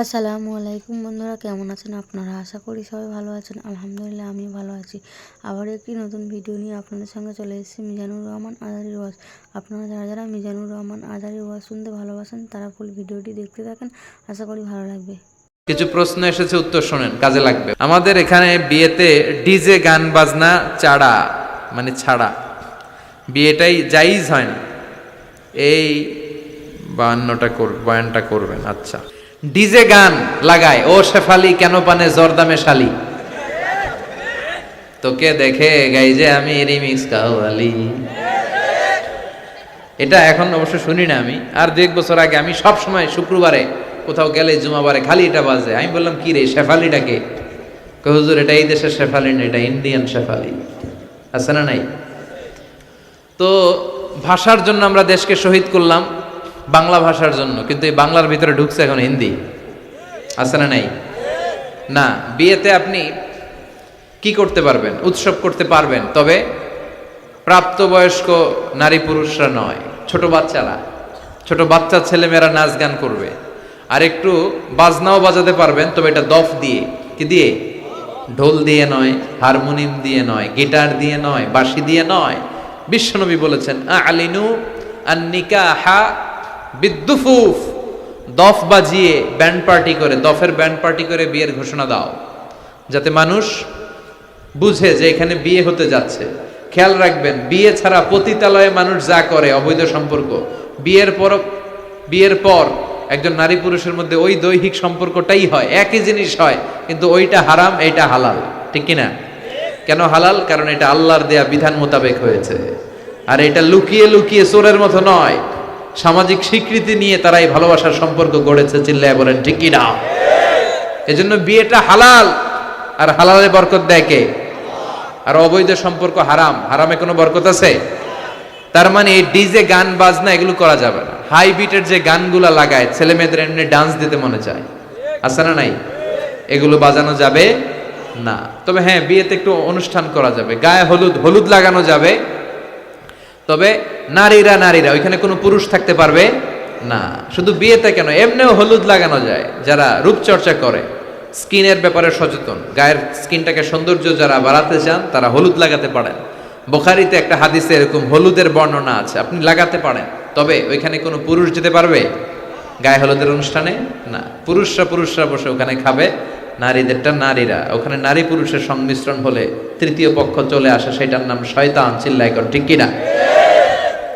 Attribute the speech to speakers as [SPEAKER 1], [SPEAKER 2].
[SPEAKER 1] আসসালামু আলাইকুম বন্ধুরা, কেমন আছেন আপনারা? আশা করি সবাই ভালো আছেন। আলহামদুলিল্লাহ আমি ভালো আছি। আবার একটি নতুন ভিডিও নিয়ে আপনাদের সঙ্গে চলে এসেছি, মিজানুর রহমান আজারি ওয়াজ। আপনারা যারা যারা মিজানুর রহমান আজারি ওয়াজ শুনতে ভালোবাসেন, তারা ফুল ভিডিওটি দেখতে থাকেন। আশা করি ভালো লাগবে।
[SPEAKER 2] কিছু প্রশ্ন এসেছে, উত্তর শোনেন, কাজে লাগবে। আমাদের এখানে বিয়েতে ডিজে গান, বাজনা, চাড়া মানে ছাড়া। বিয়েটাই জাইজ হয় না। এই বান্নটা কর বয়ানটা করবেন আচ্ছা। ডিজে গান লাগায়, ও শেফালি, কেন পানে জর্দামে শালি? তোকে দেখে গাই যে আমি রিমিক্স কাওয়ালি। এটা এখন অবশ্য শুনি না আমি। আর দু এক বছর আগে আমি সব সময় শুক্রবারে কোথাও গেলে জুমাবারে খালি এটা বাজে। আমি বললাম, কি রে শেফালিটাকে হুজুর, এটা এই দেশের শেফালি না, এটা ইন্ডিয়ান শেফালি। আছে না নাই? তো ভাষার জন্য আমরা দেশকে শহীদ করলাম। বাংলা ভাষার জন্য, কিন্তু এই বাংলার ভিতরে ঢুকছে এখন হিন্দি। আছে না নাই? না, বিয়েতে আপনি কি করতে পারবেন? উৎসব করতে পারবেন, তবে প্রাপ্তবয়স্ক নারী পুরুষরা নয়, ছোট বাচ্চারা। ছোট বাচ্চা ছেলেমেয়েরা নাচ গান করবে। আর একটু বাজনাও বাজাতে পারবেন, তবে এটা দফ দিয়ে। কি দিয়ে? ঢোল দিয়ে নয়, হারমোনিয়াম দিয়ে নয়, গিটার দিয়ে নয়, বাঁশি দিয়ে নয়। বিশ্বনবী বলেছেন আলিনু আন্নিকাহা বিদ্যুফুফ দফ বাজিয়ে ব্যান্ড পার্টি করে, দফের ব্যান্ড পার্টি করে বিয়ের ঘোষণা দাও, যাতে মানুষ বুঝে যে এখানে বিয়ে হতে যাচ্ছে। খেয়াল রাখবেন, বিয়ে ছাড়া পতিতালয়ে মানুষ যা করে, অবৈধ সম্পর্ক। বিয়ের পর বিয়ের পর একজন নারী পুরুষের মধ্যে ওই দৈহিক সম্পর্কটাই হয়, একই জিনিস হয়, কিন্তু ওইটা হারাম, এইটা হালাল। ঠিক কিনা? কেন হালাল? কারণ এটা আল্লাহর দেয়া বিধান মোতাবেক হয়েছে। আর এটা লুকিয়ে লুকিয়ে চোরের মতো নয়। সামাজিক স্বীকৃতি নিয়ে তারা এই ভালোবাসার সম্পর্ক গড়েছে চিল্লায় বলেন, ঠিক কিনা? এজন্য বিয়েটা হালাল। আর হালালে বরকত দেয় কে? আর অবৈধ সম্পর্ক হারাম। হারামে কোনো বরকত আছে? তার মানে এই ডিজে গান, বাজনা এগুলো করা যাবে না। হাই বিটের যে গানগুলা লাগায়, ছেলে মেয়েদের এমনি ডান্স দিতে মনে চায়। আছে না নাই? এগুলো বাজানো যাবে না। তবে হ্যাঁ বিয়েতে একটু অনুষ্ঠান করা যাবে। গায়ে হলুদ হলুদ লাগানো যাবে। তবে নারীরা নারীরা, ওইখানে কোনো পুরুষ থাকতে পারবে না। শুধু বিয়েতে কেন? এমনিও হলুদ লাগানো যায়, যারা রূপচর্চা করে। স্কিনের ব্যাপারে সচেতন। গায়ের স্কিনটাকে সৌন্দর্য যারা বাড়াতে চান, তারা হলুদ লাগাতে পারেন। বোখারিতে একটা হাদিসে এরকম হলুদের বর্ণনা আছে, আপনি লাগাতে পারেন। তবে ওইখানে কোনো পুরুষ যেতে পারবে? গায়ে হলুদের অনুষ্ঠানে? না। পুরুষরা পুরুষরা বসে ওখানে খাবে, নারীদেরটা নারীরা। ওখানে নারী পুরুষের সংমিশ্রণ হলে তৃতীয় পক্ষ চলে আসে, সেটার নাম শয়তান চিল্লাই কর, ঠিক কিনা?